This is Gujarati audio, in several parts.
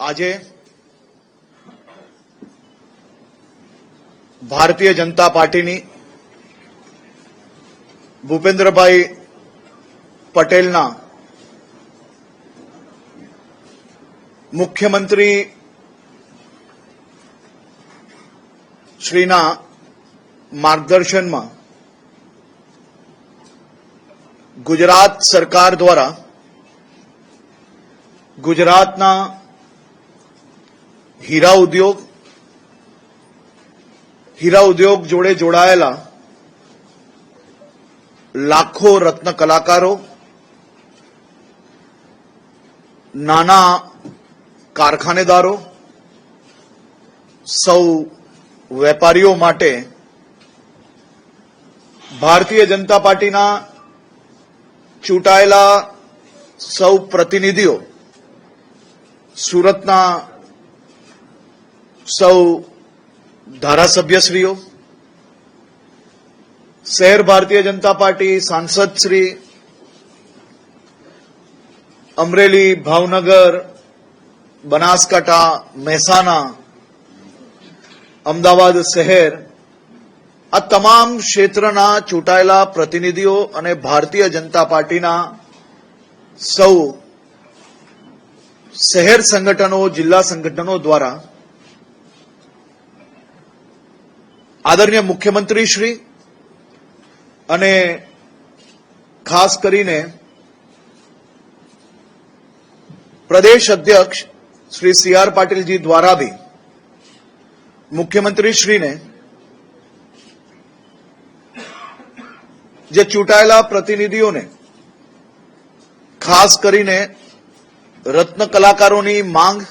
આજે ભારતીય જનતા પાર્ટીની ભૂપેન્દ્રભાઈ પટેલના મુખ્યમંત્રી શ્રીના માર્ગદર્શનમાં ગુજરાત સરકાર દ્વારા ગુજરાતના હીરા ઉદ્યોગ હીરા ઉદ્યોગ જોડે જોડાયેલા લાખો રત્ન કલાકારો, નાના કારખાનેદારો, સૌ વેપારીઓ માટે ભારતીય જનતા પાર્ટીના ચૂંટાયેલા સૌ પ્રતિનિધિઓ સુરતના સૌ ધારાસભ્યશ્રીઓ, શહેર ભારતીય જનતા પાર્ટી સાંસદ અમરેલી ભાવનગર, બનાસકાંઠા, મહેસાણા, અમદાવાદ શહેર, આ તમામ ક્ષેત્રના ચૂંટાયેલા પ્રતિનિધિઓ અને ભારતીય જનતા પાર્ટીના સૌ શહેર સંગઠનો, જિલ્લા સંગઠનો દ્વારા આદરણીય મુખ્યમંત્રી શ્રી અને ખાસ કરીને પ્રદેશ અધ્યક્ષ શ્રી સી આર પાટીલજી દ્વારા બી મુખ્યમંત્રી શ્રીને જે ચૂંટાયેલા પ્રતિનિધિઓને ખાસ કરીને રત્ન કલાકારોની માંગ,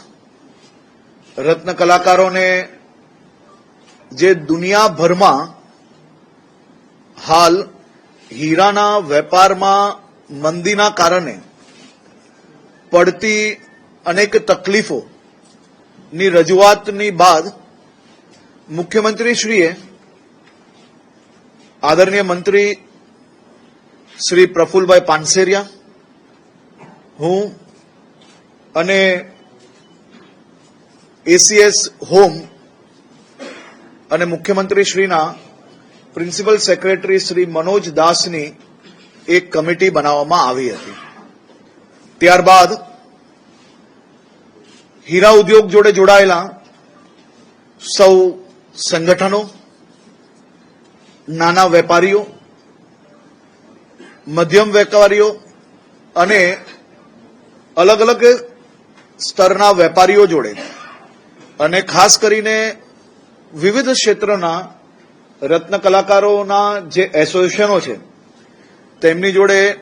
રત્ન કલાકારોને જે દુનિયાભરમાં હાલ હીરાના વેપારમાં મંદીના કારણે પડતી અનેક તકલીફો ની રજૂઆતની બાદ મુખ્યમંત્રીશ્રીએ આદરણીય મંત્રી શ્રી પ્રફુલભાઈ પાનસેરિયા, હું અને એસીએસ હોમ અને મુખ્યમંત્રી શ્રીના પ્રિન્સિપલ સેક્રેટરી શ્રી મનોજ દાસની એક કમિટી બનાવવામાં આવી હતી. ત્યારબાદ હીરા ઉદ્યોગ જોડે જોડાયેલા સૌ સંગઠનો, નાના વેપારીઓ, મધ્યમ વેપારીઓ અને અલગ અલગ સ્તરના વેપારીઓ જોડે. અને ખાસ કરીને વિવિધ ક્ષેત્રના રત્ન કલાકારોના જે એસોસિએશનો છે, તેમની જોડે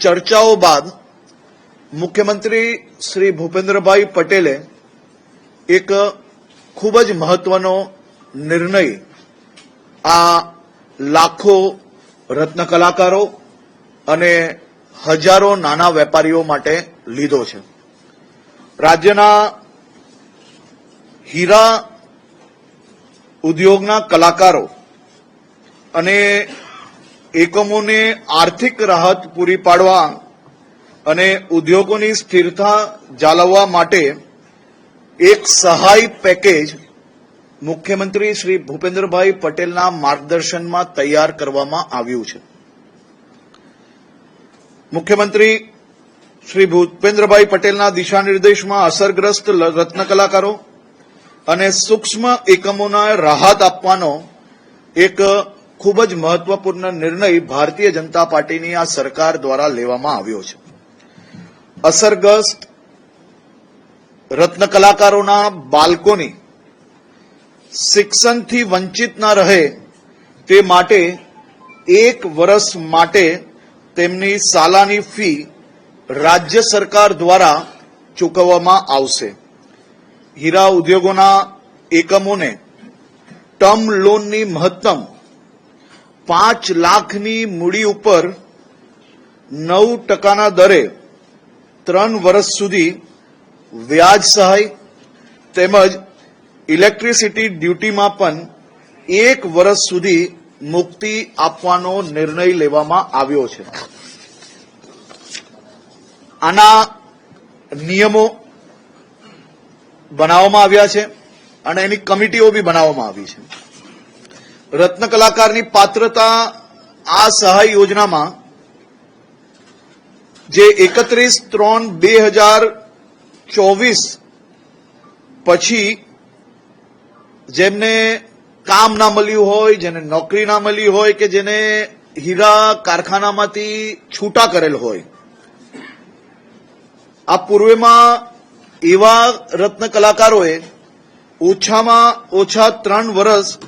ચર્ચાઓ બાદ મુખ્યમંત્રી શ્રી ભૂપેન્દ્રભાઈ પટેલે એક ખૂબ જ મહત્વનો નિર્ણય આ લાખો રત્ન કલાકારો અને હજારો નાના વેપારીઓ માટે લીધો છે. રાજ્યના હીરા ઉદ્યોગના કલાકારો અને એકમોને આર્થિક રાહત પૂરી પાડવા અને ઉદ્યોગોની સ્થિરતા જાળવવા માટે એક સહાય પેકેજ મુખ્યમંત્રી શ્રી ભૂપેન્દ્રભાઈ પટેલના માર્ગદર્શનમાં તૈયાર કરવામાં આવ્યું છે. મુખ્યમંત્રી શ્રી ભૂપેન્દ્રભાઈ પટેલના દિશા નિર્દેશમાં અસરગ્રસ્ત રત્ન કલાકારો અને સૂક્ષ્મ એકમોના રાહત આપવાનો એક ખૂબ જ મહત્વપૂર્ણ નિર્ણય ભારતીય જનતા પાર્ટીની આ સરકાર દ્વારા લેવામાં આવ્યો છે. અસરગ્રસ્ત રત્ન કલાકારોના બાળકોની શિક્ષણથી વંચિત ના રહે તે માટે એક વર્ષ માટે તેમની સાલાની ફી રાજ્ય સરકાર દ્વારા ચૂકવવામાં આવશે. હીરા ઉદ્યોગોના એકમોને ટર્મ લોનની મહત્તમ પાંચ લાખની મૂડી ઉપર નવ ટકાના દરે ત્રણ વર્ષ સુધી વ્યાજ સહાય તેમજ ઇલેક્ટ્રિસિટી ડ્યુટીમાં પણ એક વર્ષ સુધી મુક્તિ આપવાનો નિર્ણય લેવામાં આવ્યો છે. આના નિયમો બનાવવામાં આવ્યા છે અને એની કમિટીઓ બી બનાવવામાં આવી છે. રત્ન કલાકારની પાત્રતા આ સહાય યોજનામાં જે એકત્રીસ ત્રણ બે હજાર ચોવીસ પછી જેમને કામ ના મળ્યું હોય, જેને નોકરી ના મળી હોય કે જેને હીરા કારખાનામાંથી છૂટા કરેલ હોય. આ પૂર્વેમાં એવા રત્ન કલાકારોએ ઓછામાં ઓછા ત્રણ વર્ષ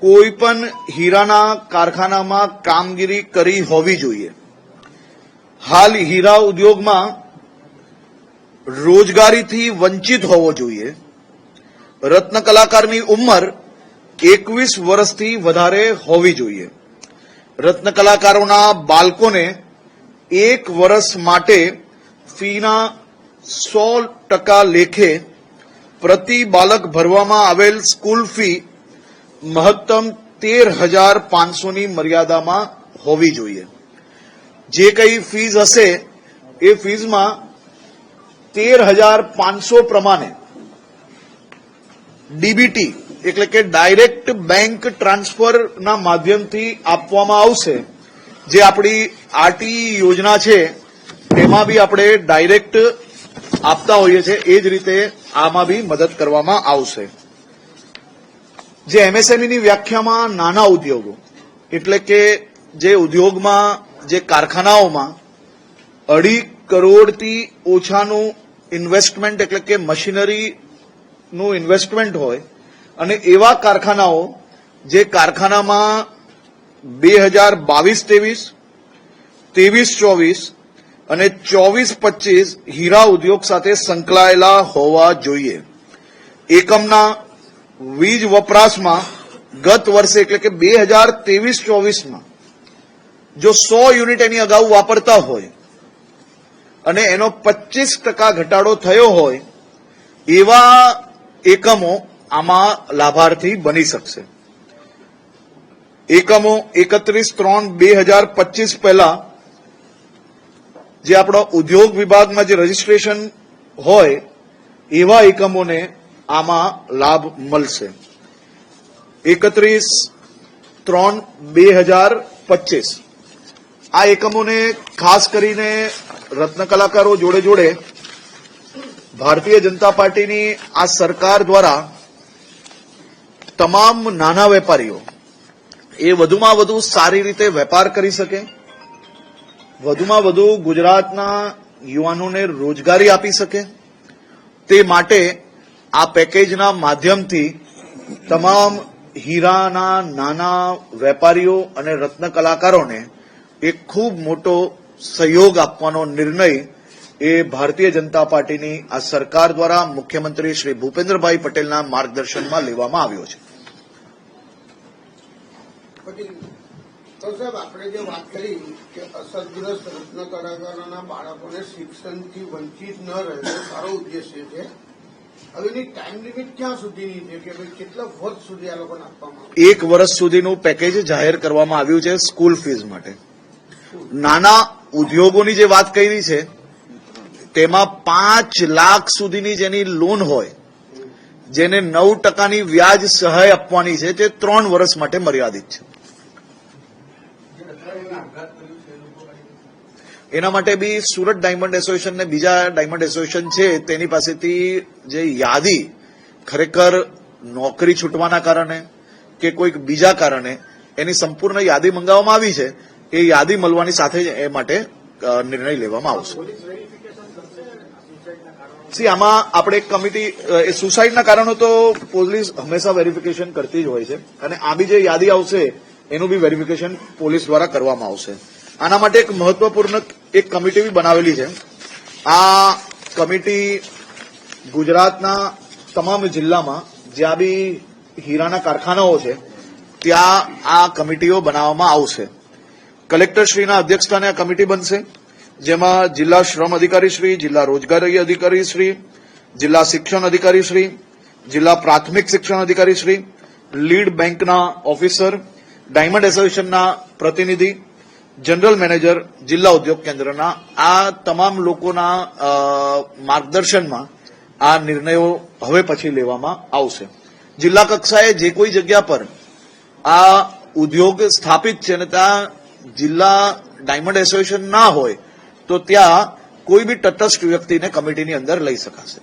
કોઈ પણ હીરાના કારખાનામાં કામગીરી કરી હોવી જોઈએ. હાલ હીરા ઉદ્યોગમાં રોજગારીથી વંચિત હોવો જોઈએ. રત્ન કલાકારની ઉંમર એકવીસ વર્ષથી વધારે હોવી જોઈએ. રત્ન કલાકારોના બાળકોને એક વર્ષ માટે ફીના સો ટકા લેખે પ્રતિ બાલક ભરવામાં આવેલ સ્કૂલ ફી મહત્તમ તેર હજાર પાંચસોની મર્યાદામાં હોવી જોઈએ. જે કઈ ફીઝ હશે, એ ફીઝમાં તેર હજાર પાંચસો પ્રમાણે ડીબીટી, એટલે કે ડાયરેક્ટ બેંક ટ્રાન્સફરના માધ્યમથી આપવામાં આવશે. જે આપણી આરટી યોજના છે એમાં બી આપણે ડાયરેક્ટ આપતા હોઈએ છીએ, એ જ રીતે આમાં બી મદદ કરવામાં આવશે. જે એમએસએમઈની વ્યાખ્યામાં નાના ઉદ્યોગો, એટલે કે જે ઉદ્યોગમાં, જે કારખાનાઓમાં અઢી કરોડથી ઓછાનું ઇન્વેસ્ટમેન્ટ એટલે કે મશીનરીનું ઇન્વેસ્ટમેન્ટ હોય, અને એવા કારખાનાઓ જે કારખાનામાં બે હજાર બાવીસ, ત્રેવીસ ત્રેવીસ, ચોવીસ અને ચોવીસ પચીસ હીરા ઉદ્યોગ સાથે સંકળાયેલા હોવા જોઈએ. એકમના વીજ વપરાશમાં ગત વર્ષે એટલે કે બે હજાર ત્રેવીસ ચોવીસમાં જો સો યુનિટ એની અગાઉ વાપરતા હોય અને એનો પચીસ ટકા ઘટાડો થયો હોય, એવા એકમો આમાં લાભાર્થી બની શકશે. એકમો એકત્રીસ ત્રણ બે હજાર પચીસ પહેલા જે આપણા ઉદ્યોગ વિભાગમાં જે રજીસ્ટ્રેશન હોય, એવા એકમોને આમાં લાભ મળશે. એકત્રીસ ત્રણ બે હજાર પચીસ. આ એકમોને ખાસ કરીને રત્ન કલાકારો જોડે જોડે ભારતીય જનતા પાર્ટીની આ સરકાર દ્વારા તમામ નાના વેપારીઓ એ વધુમાં વધુ સારી રીતે વેપાર કરી શકે વધુમાં વધુ ગુજરાતના યુવાનોને રોજગારી આપી શકે. તે માટે આ પેકેજના માધ્યમથી તમામ હીરાના નાના વેપારીઓ અને રત્ન કલાકારોને એક ખૂબ મોટો સહયોગ આપવાનો નિર્ણય એ ભારતીય જનતા પાર્ટીની આ સરકાર દ્વારા મુખ્યમંત્રી શ્રી ભૂપેન્દ્રભાઈ પટેલના માર્ગદર્શનમાં લેવામાં આવ્યો છે. તો સાહેબ, આપણે જે વાત કરી કે અસરગ્રસ્ત રત્ન કલાકારોના બાળકોને શિક્ષણથી વંચિત ન રહે સારો ઉદ્દેશ્ય છે. હવે ટાઈમ લિમિટ ક્યાં સુધીની છે કે ભાઈ કેટલા વર્ષ સુધી આ લોકોને આપવામાં એક વર્ષ સુધીનું પેકેજ જાહેર કરવામાં આવ્યું છે સ્કૂલ ફીઝ માટે. નાના ઉદ્યોગોની જે વાત કરી છે, તેમાં પાંચ લાખ સુધીની જેની લોન હોય, જેને નવ ટકાની વ્યાજ સહાય આપવાની છે તે ત્રણ વર્ષ માટે મર્યાદિત છે. એના માટે બી સુરત ડાયમંડ એસોસિએશન ને બીજા ડાયમંડ એસોસિએશન છે, તેની પાસેથી જે યાદી ખરેખર નોકરી છૂટવાના કારણે કે કોઈક બીજા કારણે એની સંપૂર્ણ યાદી મંગાવવામાં આવી છે, એ યાદી મળવાની સાથે જ એ માટે નિર્ણય લેવામાં આવશે. સી, આમાં આપણે એક કમિટી એ સુસાઇડના કારણો તો પોલીસ હંમેશા વેરિફિકેશન કરતી જ હોય છે, અને આ બી જે યાદી આવશે, એનું બી વેરિફિકેશન પોલીસ દ્વારા કરવામાં આવશે. આના માટે એક મહત્વપૂર્ણ એક કમિટી બી બનાવેલી છે. આ કમિટી ગુજરાતના તમામ જિલ્લામાં જ્યાં બી હીરાના કારખાનાઓ છે, ત્યાં આ કમિટીઓ બનાવવામાં આવશે. કલેક્ટરશ્રીના અધ્યક્ષસ્થાને આ કમિટી બનશે, જેમાં જિલ્લા શ્રમ અધિકારી શ્રી જિલ્લા રોજગારી અધિકારી શ્રી જિલ્લા શિક્ષણ અધિકારી શ્રી જિલ્લા પ્રાથમિક શિક્ષણ અધિકારી શ્રી લીડ બેંકના ઓફિસર, ડાયમંડ એસોસિએશનના પ્રતિનિધિ જનરલ મેનેજર જિલ્લા ઉદ્યોગ કેન્દ્રના આ તમામ લોકોના માર્ગદર્શનમાં આ નિર્ણયો હવે પછી લેવામાં આવશે જિલ્લા કક્ષાએ જે કોઈ જગ્યા પર આ ઉદ્યોગ સ્થાપિત છે અને ત્યાં જિલ્લા ડાયમંડ એસોસિએશન ના હોય, તો ત્યાં કોઈ બી તટસ્થ વ્યક્તિને કમિટીની અંદર લઈ શકાશે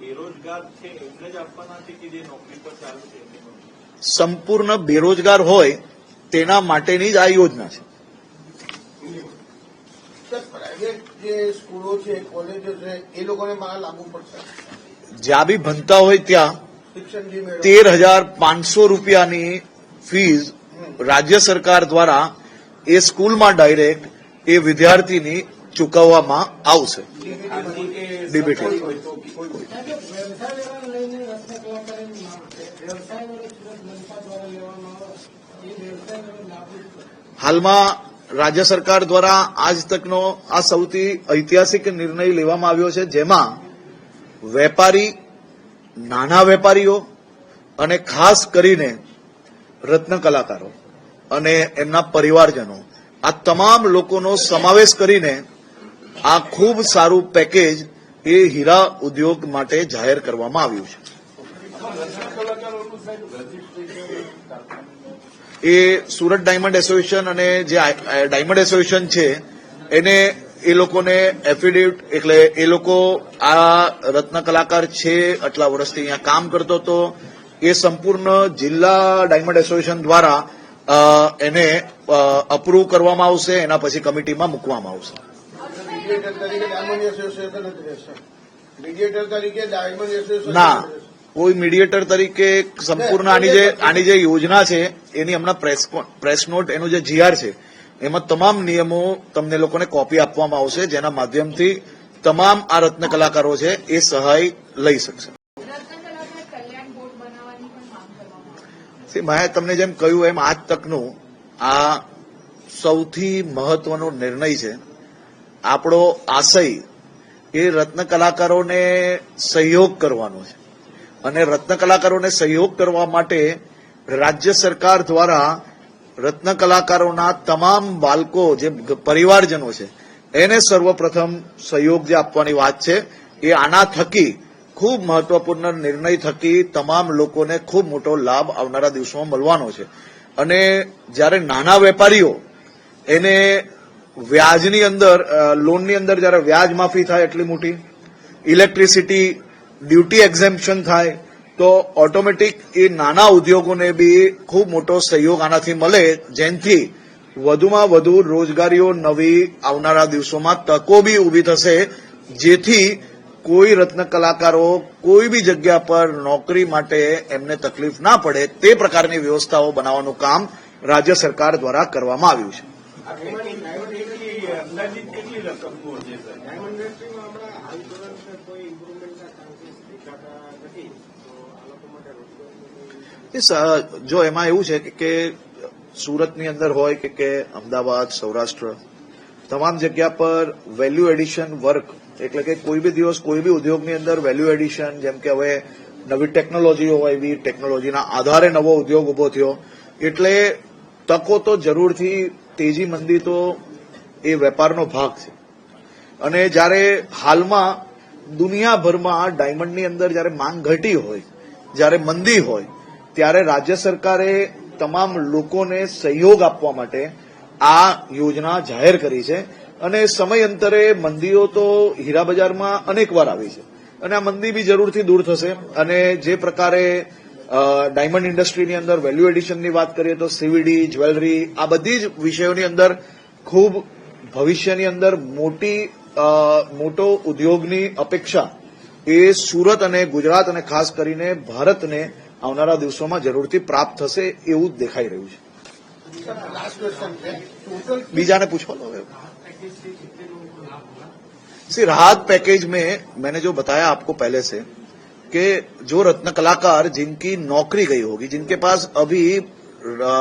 બેરોજગાર છે, એમને જ આપવાના છે કે જે નોકરી પર ચાલુ છે? સંપૂર્ણ બેરોજગાર હોય તેના માટેની જ આ યોજના છે. સર પ્રાઇવેટ જે સ્કૂલો છે કોલેજો છે એ લોકોને મારા લાગુ પડશે? જ્યાં બી ભણતા હોય ત્યાં તેર હજાર પાંચસો રૂપિયાની ફીસ રાજ્ય સરકાર દ્વારા એ સ્કૂલમાં ડાયરેક્ટ એ વિદ્યાર્થીની ચૂકવવામાં આવશે. ડીબીટી વ્યવસાય વેરા લઈને રસ્તા કલાકારોની માંગ છે વ્યવસાય વેરો સુરત મનપા દ્વારા લેવામાં આવે એ વ્યવસાય વેરો લાગુ જ કરે હાલમાં રાજ્ય સરકાર દ્વારા આજ તકનો આ સૌથી ઐતિહાસિક નિર્ણય લેવામાં આવ્યો છે, જેમાં વેપારી, નાના વેપારીઓ અને ખાસ કરીને રત્ન કલાકારો અને એમના પરિવારજનો, આ તમામ લોકોનો સમાવેશ કરીને આ ખૂબ સારું પેકેજ એ હીરા ઉદ્યોગ માટે જાહેર કરવામાં આવ્યું છે. એ સુરત ડાયમંડ એસોસિએશન અને જે ડાયમંડ એસોસિએશન છે એને એ લોકોને એફિડેવિટ એટલે એ લોકો આ રત્ન કલાકાર છે આટલા વર્ષથી અહીંયા કામ કરતો હતો. એ સંપૂર્ણ જિલ્લા ડાયમંડ એસોસિએશન દ્વારા એને અપ્રૂવ કરવામાં આવશે એના પછી કમિટીમાં મૂકવામાં આવશે. ના કોઈ મીડિયેટર તરીકે સંપૂર્ણ આની જે આની જે યોજના છે એની હમણાં પ્રેસ પ્રેસ નોટ એનું જે જીઆર છે એમાં તમામ નિયમો તમને લોકોને કોપી આપવામાં આવશે જેના માધ્યમથી તમામ આ રત્ન કલાકારો છે એ સહાય લઈ શકશે. મેં તમને જેમ કહ્યું એમ આજ તકનું આ સૌથી મહત્વનો નિર્ણય છે. આપણો આશય એ રત્ન કલાકારોને સહયોગ કરવાનો છે. અને રત્ન કલાકારોને સહયોગ કરવા માટે રાજ્ય સરકાર દ્વારા રત્ન કલાકારોના તમામ બાળકો, જે પરિવારજનો છે, એને સર્વપ્રથમ સહયોગ જે આપવાની વાત છે, એ આના થકી ખૂબ મહત્વપૂર્ણ નિર્ણય થકી તમામ લોકોને ખૂબ મોટો લાભ આવનારા દિવસોમાં મળવાનો છે. અને જ્યારે નાના વેપારીઓ એને વ્યાજની અંદર લોનની અંદર જ્યારે વ્યાજ માફી થાય એટલી મોટી, ઇલેક્ટ્રિસિટી ડ્યુટી એક્ઝેમ્પશન થાય તો ઓટોમેટિક એ નાના ઉદ્યોગોને બી ખૂબ મોટો સહયોગ આનાથી મળે, જેનથી વધુમાં વધુ રોજગારીઓ નવી આવનારા દિવસોમાં તકો બી ઊભી થશે, જેથી કોઈ રત્ન કલાકારો કોઈ બી જગ્યા પર નોકરી માટે એમને તકલીફ ના પડે, તે પ્રકારની વ્યવસ્થાઓ બનાવવાનું કામ રાજ્ય સરકાર દ્વારા કરવામાં આવ્યું છે આ કેટલી કેટલી અંદાજિત કેટલી રકમનું હશે સર ડાયમંડ ઇન્ડસ્ટ્રીમાં હમણાં હાલ તુરંત કોઈ ઇમ્પ્રુવમેન્ટના ચાન્સીસ દેખાતા નથી તો આ લોકો માટે જો એમાં એવું છે કે- કે સુરતની અંદર હોય કે કે અમદાવાદ, સૌરાષ્ટ્ર, તમામ જગ્યા પર વેલ્યુ એડિશન વર્ક એટલે કે કોઈ બી દિવસ કોઈ બી ઉદ્યોગની અંદર વેલ્યુ એડિશન જેમ કે હવે નવી ટેકનોલોજીઓ હોય, એવી ટેકનોલોજીના આધારે નવો ઉદ્યોગ ઊભો થયો, એટલે તકો તો જરૂરથી તેજી મંદી તો એ વેપારનો ભાગ છે. અને જ્યારે હાલમાં દુનિયાભરમાં ડાયમંડની અંદર જ્યારે માંગ ઘટી હોય, જ્યારે મંદી હોય ત્યારે રાજ્ય સરકારે તમામ લોકોને સહયોગ આપવા માટે આ યોજના જાહેર કરી છે અને સમયાંતરે મંદીઓ તો હીરા બજારમાં અનેકવાર આવી છે. અને આ મંદી બી જરૂરથી દૂર થશે અને જે પ્રકારે ડાયમંડ ઇન્ડસ્ટ્રીની અંદર વેલ્યુ એડિશનની વાત કરીએ તો સીવીડી, જ્વેલરી, આ બધી જ વિષયોની અંદર ખૂબ ભવિષ્યની અંદર મોટી મોટો ઉદ્યોગની અપેક્ષા એ સુરત અને ગુજરાત અને ખાસ કરીને ભારતને આવનારા દિવસોમાં જરૂરથી પ્રાપ્ત થશે એવું દેખાઈ રહ્યું છે સર લાસ્ટ ક્વેશ્ચન છે ટોટલ બીજાને पूछो लो सी राहत पैकेज में मैंने जो बताया आपको पहले से कि जो रत्न कलाकार जिनकी नौकरी गई होगी जिनके पास अभी अ,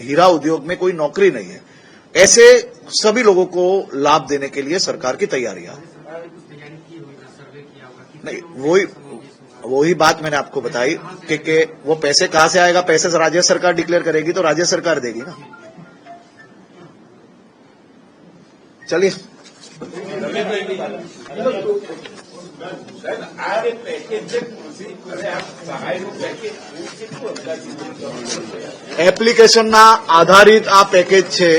हीरा उद्योग में कोई नौकरी नहीं है ऐसे सभी लोगों को लाभ देने के लिए सरकार की तैयारियां हैं। नहीं वही वही बात मैंने आपको बताई कि, कि वो पैसे कहां से आएगा पैसे राज्य सरकार डिक्लेयर करेगी तो राज्य सरकार देगी ना चलिए સાહેબ આ જે પેકેજ છે કૃષિ અને આ સહાયનું પેકેજ એ કેટલું અંદાજિત એપ્લિકેશનના આધારિત આ પેકેજ છે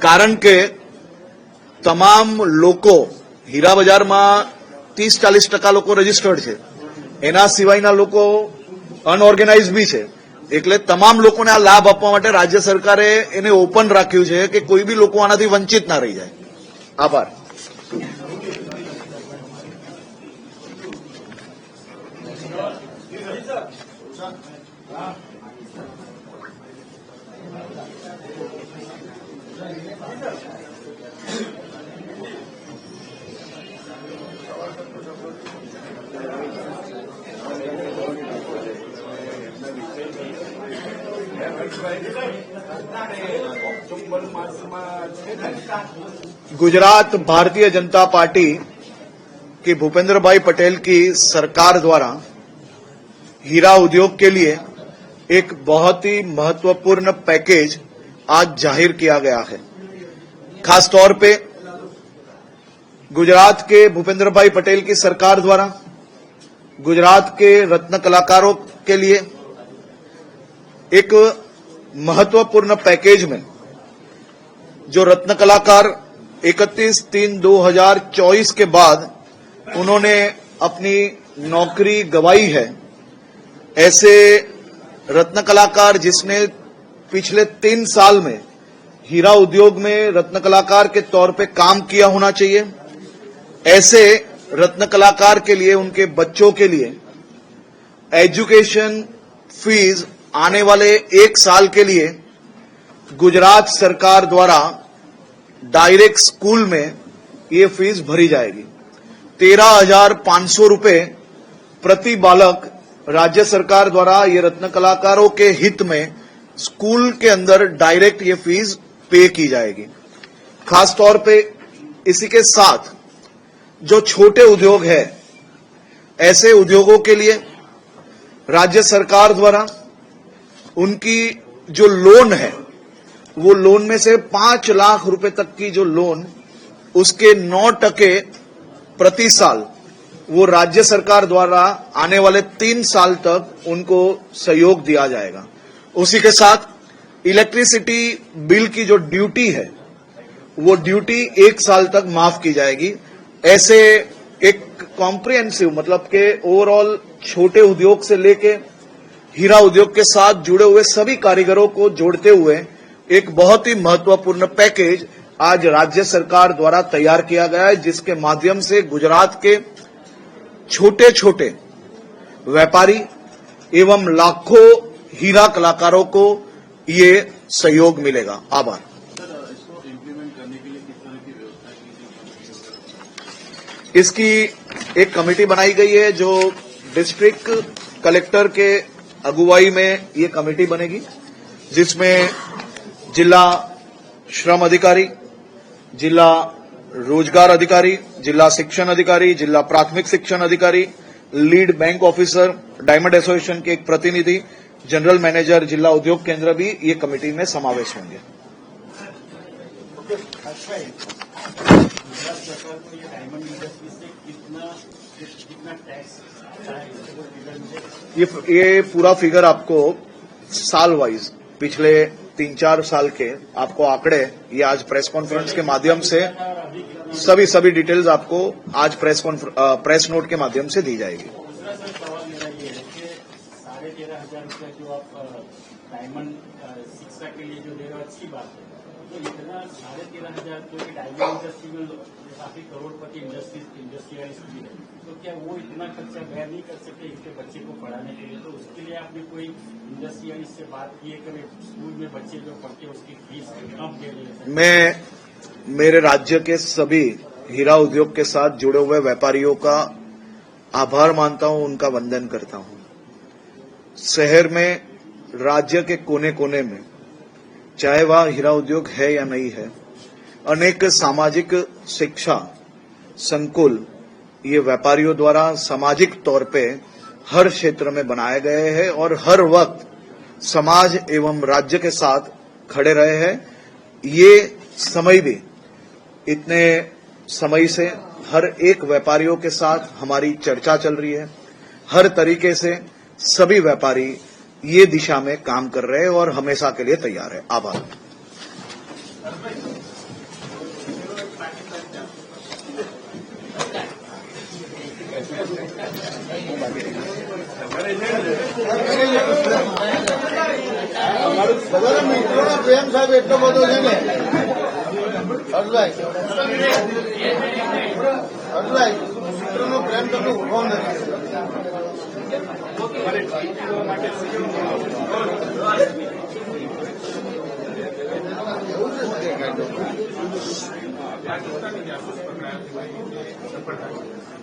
કારણ કે તમામ લોકો હીરા બજારમાં ત્રીસ ચાલીસ ટકા લોકો રજીસ્ટર્ડ છે એના સિવાયના લોકો અનઓર્ગેનાઇઝ બી છે. એટલે તમામ લોકોને આ લાભ આપવા માટે રાજ્ય સરકારે એને ઓપન રાખ્યું છે કે કોઈ બી લોકો આનાથી વંચિત ના રહી જાય. આભાર. गुजरात भारतीय जनता पार्टी की भूपेंद्र भाई पटेल की सरकार द्वारा हीरा उद्योग के लिए एक बहुत ही महत्वपूर्ण पैकेज आज ज़ाहिर किया गया है। खास तौर पे गुजरात के भूपेंद्र भाई पटेल की सरकार द्वारा, गुजरात के रत्न कलाकारों के लिए एक महत्वपूर्ण पैकेज में, जो रत्न कलाकार 31 तीन 2024 के बाद उन्होंने अपनी नौकरी गवाई है, ऐसे रत्न कलाकार जिसने पिछले तीन साल में हीरा उद्योग में रत्न कलाकार के तौर पे काम किया होना चाहिए, ऐसे रत्न कलाकार के लिए, उनके बच्चों के लिए एजुकेशन फ़ीस आने वाले एक साल के लिए गुजरात सरकार द्वारा डायरेक्ट स्कूल में ये फ़ीस भरी जाएगी। तेरह हज़ार पाँच सौ रुपये प्रति बालक राज्य सरकार द्वारा ये रत्न कलाकारों के हित में स्कूल के अंदर डायरेक्ट ये फ़ीस पे की जाएगी। खास तौर पे इसी के साथ जो छोटे उद्योग है, ऐसे उद्योगों के लिए राज्य सरकार द्वारा उनकी जो लोन है, वो लोन में से पाँच लाख रुपए तक की जो लोन उसके नौ टके प्रति साल वो राज्य सरकार द्वारा आने वाले तीन साल तक उनको सहयोग दिया जाएगा। उसी के साथ इलेक्ट्रिसिटी बिल की जो ड्यूटी है, वो ड्यूटी एक साल तक माफ़ की जाएगी। ऐसे एक कॉम्प्रिहेंसिव मतलब के ओवरऑल छोटे उद्योग से लेके हीरा उद्योग के साथ जुड़े हुए सभी कारीगरों को जोड़ते हुए एक बहुत ही महत्वपूर्ण पैकेज आज राज्य सरकार द्वारा तैयार किया गया है, जिसके माध्यम से गुजरात के छोटे छोटे व्यापारी एवं लाखों हीरा कलाकारों को ये सहयोग मिलेगा। आभार। इसकी एक कमेटी बनाई गई है, जो डिस्ट्रिक्ट कलेक्टर के अगुवाई में ये कमेटी बनेगी, जिसमें जिला श्रम अधिकारी, जिला रोज़गार अधिकारी, जिला शिक्षण अधिकारी, जिला प्राथमिक शिक्षण अधिकारी, lead bank officer, diamond association के एक प्रतिनिधि, जनरल मैनेजर, जिला उद्योग केंद्र भी ये कमेटी में समावेश होंगे। ये ये पूरा फिगर आपको साल वाइज पिछले तीन चार साल के आपको आंकड़े, ये आज प्रेस कॉन्फ्रेंस के माध्यम से सभी सभी डिटेल्स आपको आज प्रेस प्रेस नोट के माध्यम से दी जाएगी। तो इंडस्ट्री इंडस्ट्री तो क्या वो इतना खर्चा व्यय नहीं कर सकते इसके बच्चे को पढ़ाने के लिए? तो उसके लिए आपने कोई इंडस्ट्रियलिस्ट से बात की है कि स्कूल में बच्चे जो पढ़ते हैं, उसकी फ़ीस कम दे रहे मैं, मेरे राज्य के सभी हीरा उद्योग के साथ जुड़े हुए व्यापारियों का आभार मानता हूँ, उनका वंदन करता हूँ। शहर में, राज्य के कोने कोने में, चाहे वह हीरा उद्योग है या नहीं है, अनेक सामाजिक शिक्षा, संकुल ये व्यापारियों द्वारा सामाजिक तौर पे हर क्षेत्र में बनाए गए हैं और हर वक्त समाज एवं राज्य के साथ खड़े रहे हैं। ये समय भी इतने समय से हर एक व्यापारियों के साथ हमारी चर्चा चल रही है। हर तरीके से सभी व्यापारी ये दिशा में काम कर रहे हैं और हमेशा के लिए तैयार है। आभार। બધા મિત્રોનો પ્રેમ સાહેબ એટલો બધો છે ને હર્ષભાઈ હર્ષભાઈ મિત્રોનો પ્રેમ તમને ઊભો નથી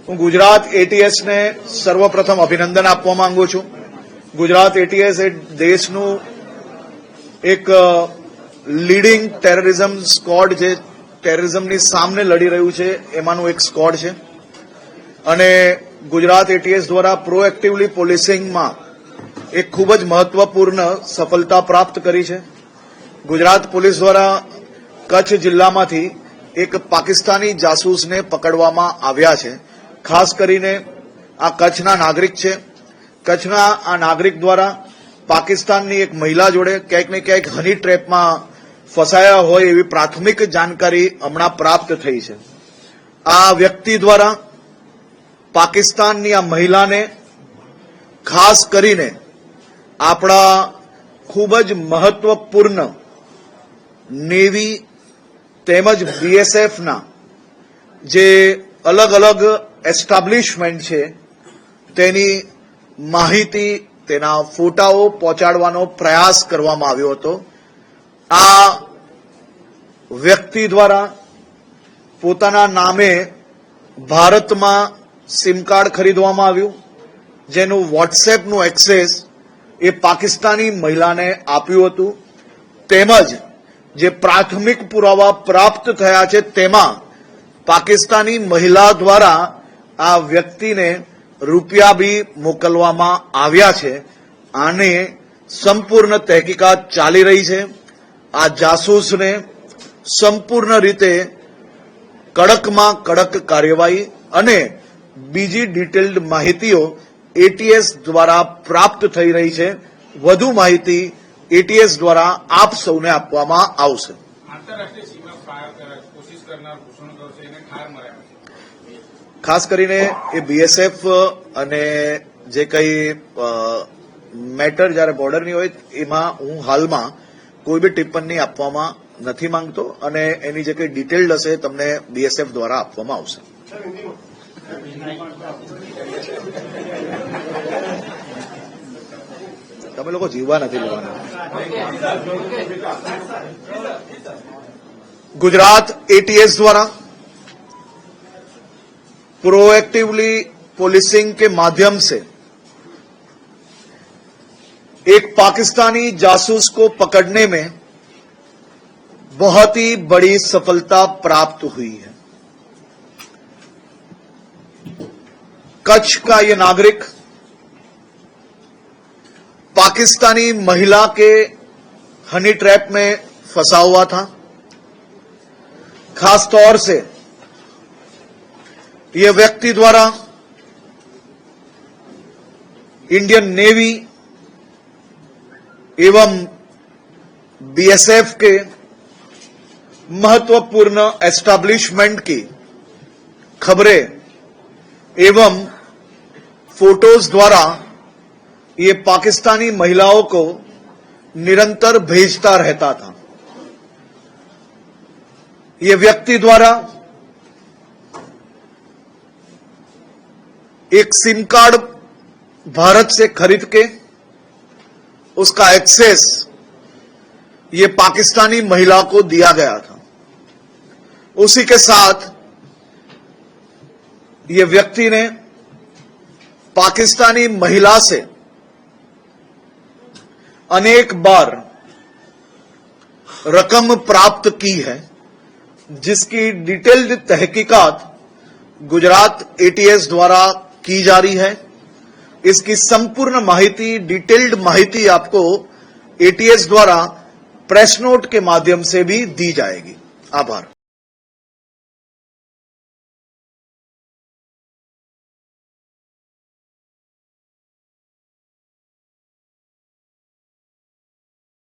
હું ગુજરાત એટીએસને સર્વપ્રથમ અભિનંદન આપવા માંગુ છું. ગુજરાત એટીએસ એ દેશનું એક લીડિંગ ટેરરિઝમ સ્કોડ જે ટેરરિઝમની સામે લડી રહ્યું છે. એમાંનું એક સ્કોડ છે. અને ગુજરાત એટીએસ દ્વારા પ્રોએક્ટિવલી પોલીસિંગમાં એક ખૂબ જ મહત્વપૂર્ણ સફળતા પ્રાપ્ત કરી છે. ગુજરાત પોલીસ દ્વારા કચ્છ જિલ્લામાંથી એક પાકિસ્તાની જાસૂસને પકડવામાં આવ્યા છે. ખાસ કરીને આ કચ્છના નાગરિક છે. કચ્છના આ નાગરિક દ્વારા પાકિસ્તાનની એક મહિલા જોડે ક્યાંક ને ક્યાંક હની ટ્રેપમાં ફસાયા હોય એવી પ્રાથમિક જાણકારી હમણાં પ્રાપ્ત થઈ છે. આ વ્યક્તિ દ્વારા પાકિસ્તાનની આ મહિલાને ખાસ કરીને આપણા ખૂબ જ મહત્વપૂર્ણ નેવી તેમજ બીએસએફના જે અલગ અલગ એસ્ટાબ્લિશમેન્ટ છે, તેની માહિતી, તેના ફોટાઓ પહોંચાડવાનો પ્રયાસ કરવામાં આવ્યો હતો. આ વ્યક્તિ દ્વારા પોતાના નામે ભારતમાં સિમ કાર્ડ ખરીદવામાં આવ્યું. જેનું વોટ્સએપનું એક્સેસ એ પાકિસ્તાની મહિલાને આપ્યું હતું. તેમજ જે પ્રાથમિક પુરાવા પ્રાપ્ત થયા છે તેમાં પાકિસ્તાની મહિલા દ્વારા આ વ્યક્તિને રૂપિયા બી મોકલવામાં આવ્યા છે. આને સંપૂર્ણ તહેકીકાત ચાલી રહી છે. આ જાસૂસને સંપૂર્ણ રીતે કડકમાં કડક કાર્યવાહી અને બીજી ડિટેલ્ડ માહિતીઓ એટીએસ દ્વારા પ્રાપ્ત થઈ રહી છે. વધુ માહિતી એટીએસ દ્વારા આપ સૌને આપવામાં આવશે. આંતરરાષ્ટ્રીય સીમા પાર કર- કોશિશ કરનાર ઘૂસણો કરશે એને ઠાર મરાયા છે. ખાસ કરીને એ બીએસએફ અને જે કંઈ મેટર જ્યારે બોર્ડરની હોય એમાં હું હાલમાં કોઈ બી ટિપ્પણી આપવામાં નથી માંગતો અને એની જે કંઈ ડિટેલ્ડ હશે તમને બીએસએફ દ્વારા આપવામાં આવશે. તમે લોકો જીવવા નથી લેવાના ગુજરાત एटीएस द्वारा प्रोएक्टिवली पुलिसिंग के माध्यम से एक पाकिस्तानी जासूस को पकड़ने में बहुत ही बड़ी सफलता प्राप्त हुई है कच्छ का ये नागरिक पाकिस्तानी महिला के हनी ट्रैप में फंसा हुआ था। खास तौर से यह व्यक्ति द्वारा इंडियन नेवी एवं बीएसएफ के महत्वपूर्ण एस्टैब्लिशमेंट की खबरें एवं फ़ोटोज़ द्वारा ये पाकिस्तानी महिलाओं को निरंतर भेजता रहता था। ये व्यक्ति द्वारा एक सिम कार्ड भारत से खरीद के उसका एक्सेस ये पाकिस्तानी महिला को दिया गया था। उसी के साथ ये व्यक्ति ने पाकिस्तानी महिला से अनेक बार रकम प्राप्त की है, जिसकी डिटेल्ड तहकीकात गुजरात एटीएस द्वारा की जा रही है। इसकी संपूर्ण माहिती, डिटेल्ड माहिती आपको एटीएस द्वारा प्रेस नोट के माध्यम से भी दी जाएगी। आभार।